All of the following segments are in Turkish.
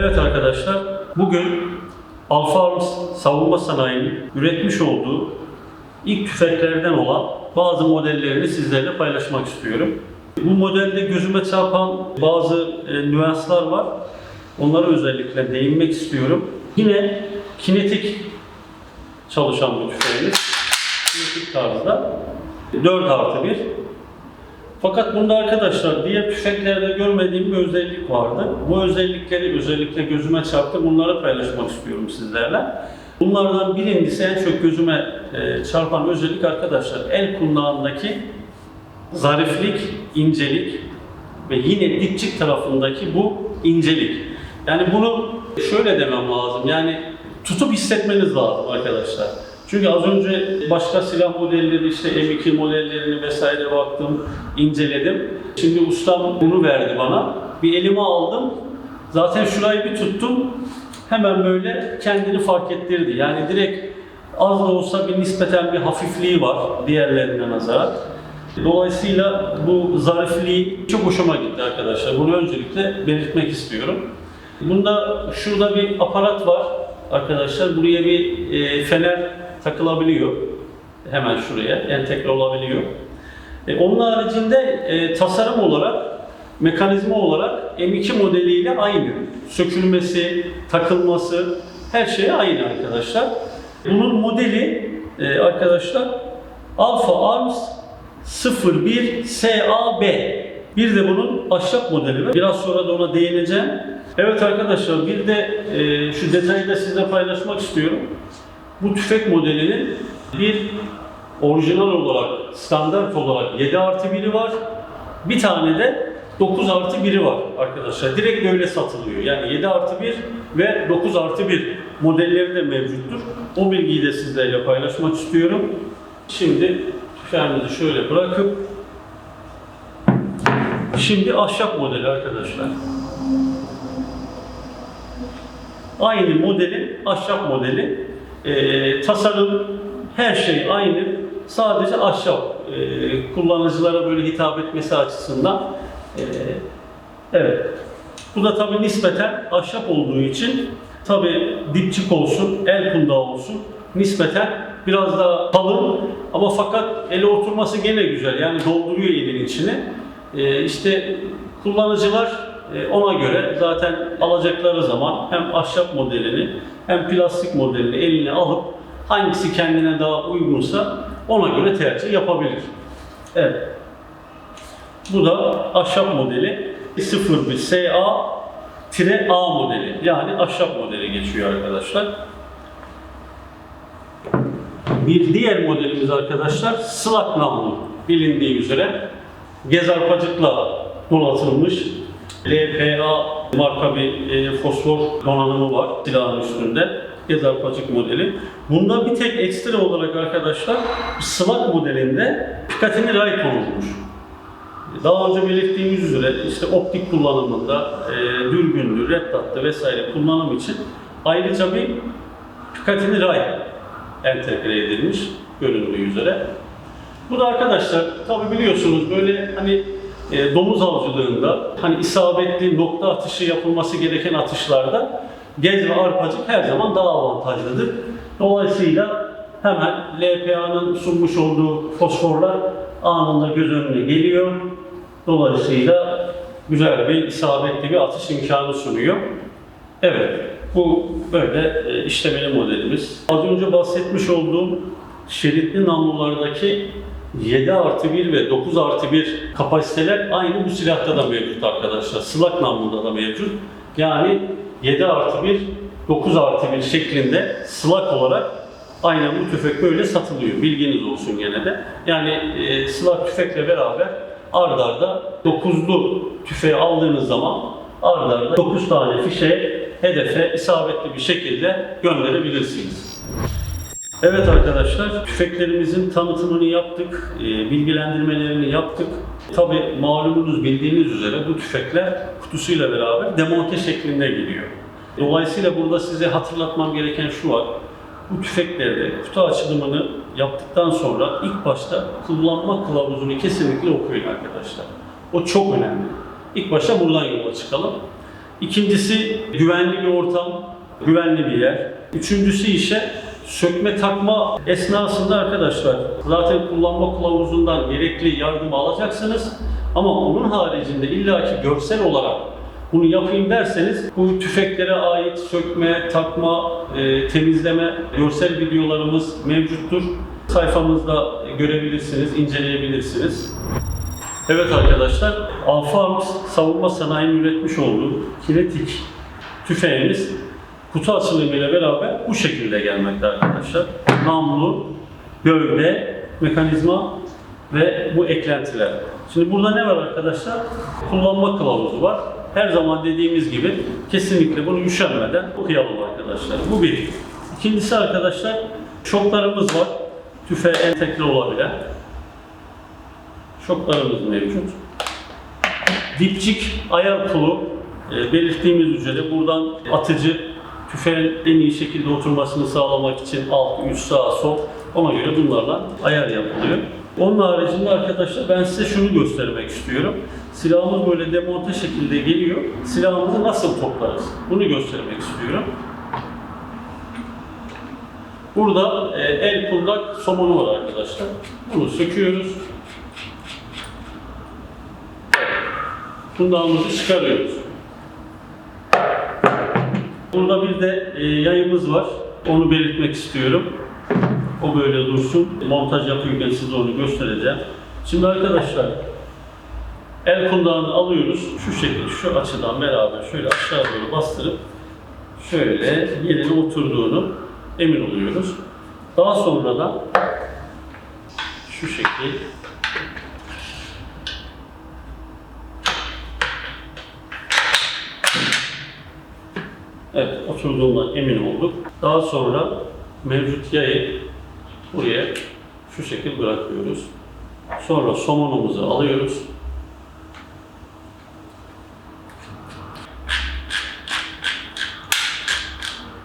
Evet arkadaşlar, bugün Alfa Arms savunma sanayinin üretmiş olduğu ilk tüfeklerden olan bazı modellerini sizlerle paylaşmak istiyorum. Bu modelde gözüme çarpan bazı e, nüanslar var. Onlara özellikle değinmek istiyorum. Yine kinetik çalışan bu tüfeğimiz. Kinetik tarzda. 4 artı 1. Fakat bunda arkadaşlar diğer tüfeklerde görmediğim bir özellik vardı. Bu özellikleri özellikle gözüme çarptı. Bunları paylaşmak istiyorum sizlerle. Bunlardan birincisi en çok gözüme e, çarpan özellik arkadaşlar el kundağındaki zariflik, incelik ve yine dipçik tarafındaki bu incelik. Yani bunu şöyle demem lazım. Yani tutup hissetmeniz lazım arkadaşlar. Çünkü az önce başka silah modelleri işte M2 modellerini vesaire baktım, inceledim. Şimdi ustam bunu verdi bana. Bir elime aldım. Zaten şurayı bir tuttum. Hemen böyle kendini fark ettirdi. Yani direkt az da olsa bir nispeten bir hafifliği var diğerlerine nazaran. Dolayısıyla bu zarifliği çok hoşuma gitti arkadaşlar. Bunu öncelikle belirtmek istiyorum. Bunda şurada bir aparat var arkadaşlar. Buraya bir e, fener takılabiliyor. Hemen şuraya entegre olabiliyor. E, onun haricinde e, tasarım olarak, mekanizma olarak M2 modeliyle aynı. Sökülmesi, takılması, her şey aynı arkadaşlar. Bunun modeli e, arkadaşlar Alfa Arms 01 SAB. Bir de bunun ahşap modeli var. Biraz sonra da ona değineceğim. Evet arkadaşlar bir de e, şu detayı da size paylaşmak istiyorum. Bu tüfek modelinin bir orijinal olarak, standart olarak 7 artı 1'i var. Bir tane de 9 artı 1'i var arkadaşlar. Direkt böyle satılıyor. Yani 7 artı 1 ve 9 artı 1 modelleri de mevcuttur. O bilgiyi de sizlerle paylaşmak istiyorum. Şimdi tüfeğimizi şöyle bırakıp Şimdi ahşap modeli arkadaşlar. Aynı modelin ahşap modeli. Ee, tasarım her şey aynı. Sadece ahşap ee, kullanıcılara böyle hitap etmesi açısından. ee, evet. Bu da tabii nispeten ahşap olduğu için tabii dipçik olsun, el kundağı olsun nispeten biraz daha kalın ama fakat ele oturması gene güzel. Yani dolduruyor elin içine. Ee, işte kullanıcılar e, ona göre zaten alacakları zaman hem ahşap modelini hem plastik modelini eline alıp hangisi kendine daha uygunsa ona göre tercih yapabilir. Evet. Bu da ahşap modeli 01 SA A modeli yani ahşap modeli geçiyor arkadaşlar. Bir diğer modelimiz arkadaşlar slak namlu bilindiği üzere gez arpacıkla donatılmış LPA marka bir e, fosfor donanımı var silahın üstünde. Gez arpacık modeli. Bunda bir tek ekstra olarak arkadaşlar slak modelinde Picatinny ray konulmuş. Daha önce belirttiğimiz üzere işte optik kullanımında e, dürbündü, red dot'tı vesaire kullanım için ayrıca bir Picatinny ray entegre edilmiş göründüğü üzere. Bu da arkadaşlar tabi biliyorsunuz böyle hani e, domuz avcılığında hani isabetli nokta atışı yapılması gereken atışlarda gez ve arpacık her zaman daha avantajlıdır. Dolayısıyla hemen LPA'nın sunmuş olduğu fosforlar anında göz önüne geliyor. Dolayısıyla güzel bir isabetli bir atış imkanı sunuyor. Evet, bu böyle e, işlemeli modelimiz. Az önce bahsetmiş olduğum şeritli namlulardaki 7 artı 1 ve 9 artı 1 kapasiteler aynı bu silahta da mevcut arkadaşlar. Slak namluda da mevcut. Yani 7 artı 1, 9 artı 1 şeklinde slak olarak aynen bu tüfek böyle satılıyor. Bilginiz olsun gene de. Yani e, slak tüfekle beraber ard arda 9'lu tüfeği aldığınız zaman ard arda 9 tane fişe hedefe isabetli bir şekilde gönderebilirsiniz. Evet arkadaşlar, tüfeklerimizin tanıtımını yaptık, e, bilgilendirmelerini yaptık. Tabi malumunuz bildiğiniz üzere bu tüfekler kutusuyla beraber demonte şeklinde geliyor. Dolayısıyla burada size hatırlatmam gereken şu var. Bu tüfeklerde kutu açılımını yaptıktan sonra ilk başta kullanma kılavuzunu kesinlikle okuyun arkadaşlar. O çok önemli. İlk başta buradan yola çıkalım. İkincisi güvenli bir ortam, güvenli bir yer. Üçüncüsü ise sökme takma esnasında arkadaşlar zaten kullanma kılavuzundan gerekli yardımı alacaksınız. Ama onun haricinde illaki görsel olarak bunu yapayım derseniz bu tüfeklere ait sökme, takma, e, temizleme görsel videolarımız mevcuttur. Sayfamızda görebilirsiniz, inceleyebilirsiniz. Evet arkadaşlar, Alfa Arms savunma sanayinin üretmiş olduğu kinetik tüfeğimiz kutu açılımıyla beraber bu şekilde gelmekte arkadaşlar. Namlu, gövde, mekanizma ve bu eklentiler. Şimdi burada ne var arkadaşlar? Kullanma kılavuzu var. Her zaman dediğimiz gibi kesinlikle bunu üşenmeden okuyalım arkadaşlar. Bu bir. İkincisi arkadaşlar şoklarımız var. Tüfeğe entegre olabilen. Şoklarımız mevcut. Dipçik ayar pulu e, belirttiğimiz üzere buradan atıcı tüfeğin en iyi şekilde oturmasını sağlamak için alt, üst, sağ, sol ona göre bunlarla ayar yapılıyor. Onun haricinde arkadaşlar ben size şunu göstermek istiyorum. Silahımız böyle demonte şekilde geliyor. Silahımızı nasıl toplarız? Bunu göstermek istiyorum. Burada e, el kundak somonu var arkadaşlar. Bunu söküyoruz. Kundağımızı çıkarıyoruz. Burada bir de e, yayımız var. Onu belirtmek istiyorum. O böyle dursun. Montaj yapıyorken size onu göstereceğim. Şimdi arkadaşlar el kundağını alıyoruz. Şu şekilde şu açıdan beraber şöyle aşağı doğru bastırıp şöyle yerine oturduğunu emin oluyoruz. Daha sonra da şu şekil Evet, oturduğundan emin olduk. Daha sonra mevcut yayı buraya şu şekil bırakıyoruz. Sonra somonumuzu alıyoruz.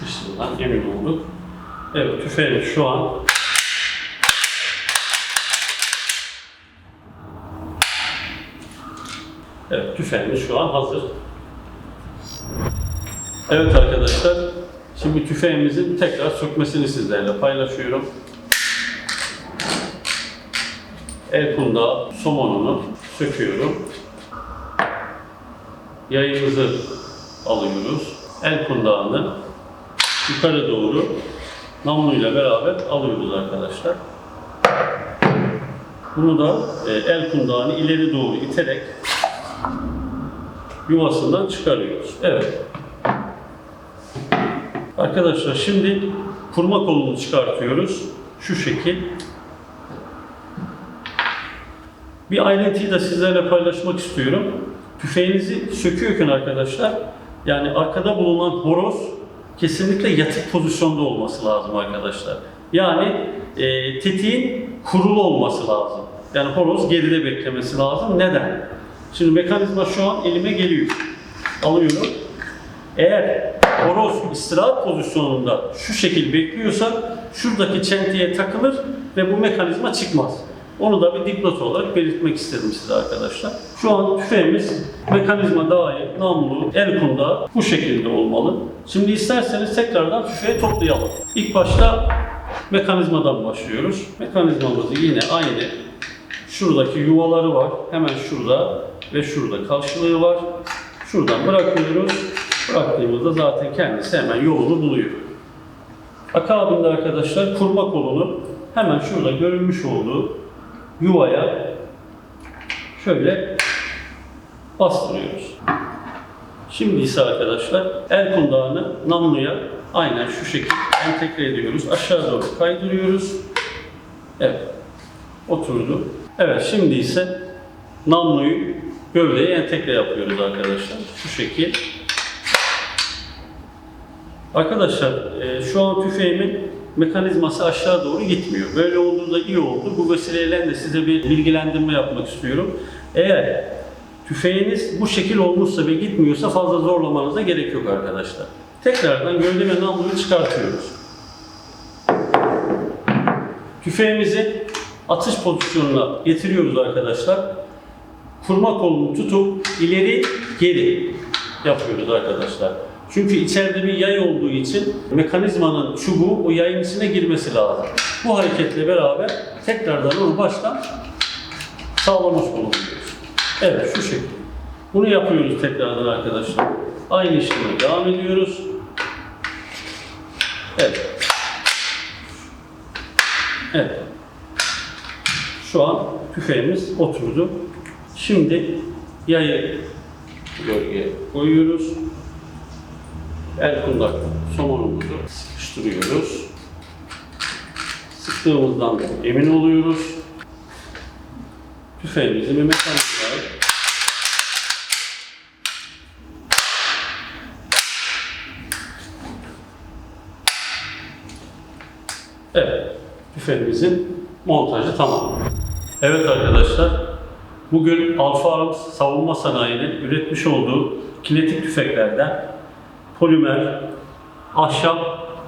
Dışından emin olduk. Evet, tüfeğimiz şu an Evet, tüfeğimiz şu an hazır. Evet arkadaşlar, şimdi tüfeğimizin tekrar sökmesini sizlerle paylaşıyorum. El kundağı somonunu söküyorum. Yayımızı alıyoruz. El kundağını yukarı doğru namluyla beraber alıyoruz arkadaşlar. Bunu da e, el kundağını ileri doğru iterek yuvasından çıkarıyoruz. Evet. Arkadaşlar şimdi kurma kolunu çıkartıyoruz. Şu şekil. Bir ayrıntıyı da sizlerle paylaşmak istiyorum. Tüfeğinizi söküyorken arkadaşlar, yani arkada bulunan horoz kesinlikle yatık pozisyonda olması lazım arkadaşlar. Yani e, tetiğin kurulu olması lazım. Yani horoz geride beklemesi lazım. Neden? Şimdi mekanizma şu an elime geliyor. Alıyorum. Eğer horoz istirahat pozisyonunda şu şekil bekliyorsa şuradaki çentiye takılır ve bu mekanizma çıkmaz. Onu da bir dipnot olarak belirtmek istedim size arkadaşlar. Şu an tüfeğimiz mekanizma dahil, namlu, el kundağı bu şekilde olmalı. Şimdi isterseniz tekrardan tüfeği toplayalım. İlk başta mekanizmadan başlıyoruz. Mekanizmamızı yine aynı şuradaki yuvaları var. Hemen şurada ve şurada karşılığı var. Şuradan bırakıyoruz. Bıraktığımızda zaten kendisi hemen yolunu buluyor. Akabinde arkadaşlar kurma kolunu hemen şurada görülmüş olduğu yuvaya şöyle bastırıyoruz. Şimdi ise arkadaşlar el kundağını namluya aynen şu şekilde entegre ediyoruz. Aşağı doğru kaydırıyoruz. Evet. Oturdu. Evet şimdi ise namluyu gövdeye entegre yapıyoruz arkadaşlar. Şu şekil. Arkadaşlar e, şu an tüfeğimin mekanizması aşağı doğru gitmiyor. Böyle olduğu da iyi oldu. Bu vesileyle de size bir bilgilendirme yapmak istiyorum. Eğer tüfeğiniz bu şekil olmuşsa ve gitmiyorsa fazla zorlamanıza gerek yok arkadaşlar. Tekrardan gövde ve namluyu çıkartıyoruz. Tüfeğimizi atış pozisyonuna getiriyoruz arkadaşlar. Kurma kolunu tutup ileri geri yapıyoruz arkadaşlar. Çünkü içeride bir yay olduğu için mekanizmanın çubuğu o yayın içine girmesi lazım. Bu hareketle beraber tekrardan onu baştan sağlamış bulunuyoruz. Evet şu şekilde. Bunu yapıyoruz tekrardan arkadaşlar. Aynı işlemi devam ediyoruz. Evet. Evet. Şu an tüfeğimiz oturdu. Şimdi yayı bölgeye koyuyoruz. El kundak somonumuzu sıkıştırıyoruz. Sıktığımızdan emin oluyoruz. Tüfeğimizi bir mekanizmaya Evet, tüfeğimizin montajı tamam. Evet arkadaşlar, bugün Alfa Arms Savunma Sanayi'nin üretmiş olduğu kinetik tüfeklerden polimer, ahşap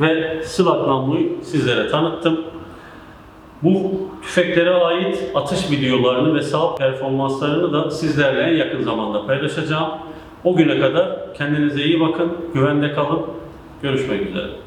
ve sıvak namluyu sizlere tanıttım. Bu tüfeklere ait atış videolarını ve sağ performanslarını da sizlerle en yakın zamanda paylaşacağım. O güne kadar kendinize iyi bakın, güvende kalın. Görüşmek üzere.